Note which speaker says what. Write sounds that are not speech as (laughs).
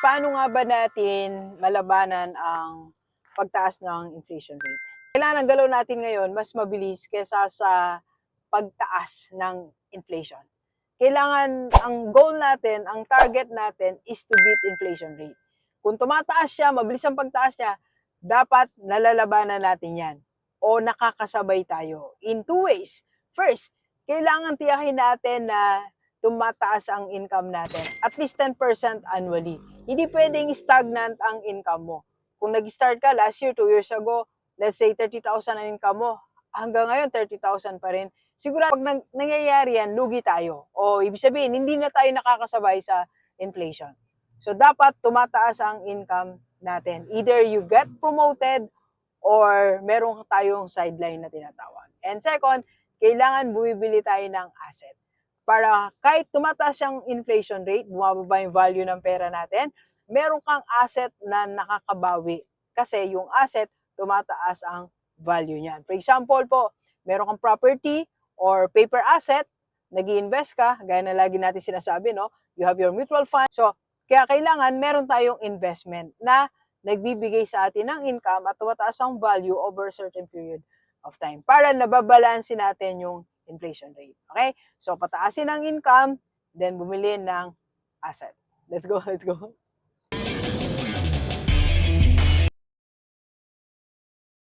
Speaker 1: paano nga ba natin malabanan ang pagtaas ng inflation rate? Kailangan ang galaw natin ngayon mas mabilis kesa sa pagtaas ng inflation. Kailangan, ang goal natin, ang target natin is to beat inflation rate. Kung tumataas siya, mabilis ang pagtaas niya, dapat nalalabanan natin yan o nakakasabay tayo in two ways. First, kailangan tiyakin natin na tumataas ang income natin, at least 10% annually. Hindi pwedeng stagnant ang income mo. Kung nag-start ka last year, 2 years ago, let's say 30,000 ang income mo, hanggang ngayon 30,000 pa rin. Siguro pag nang, nangyayari yan, lugi tayo. O ibig sabihin, hindi na tayo nakakasabay sa inflation. So dapat tumataas ang income natin. Either you get promoted or meron tayong sideline na tinatawag. And second, kailangan bumibili tayo ng asset. Para kahit tumataas yung inflation rate, bumababa yung value ng pera natin, meron kang asset na nakakabawi. Kasi yung asset, tumataas ang value niyan. For example po, meron kang property or paper asset, nag invest ka, gaya na lagi natin sinasabi, no? You have your mutual fund. So, kaya kailangan meron tayong investment na nagbibigay sa atin ng income at tumataas ang value over a certain period of time para nababalansin natin yung inflation rate. Okay? So, pataasin ang income, then bumili ng asset. Let's go, (laughs) let's go.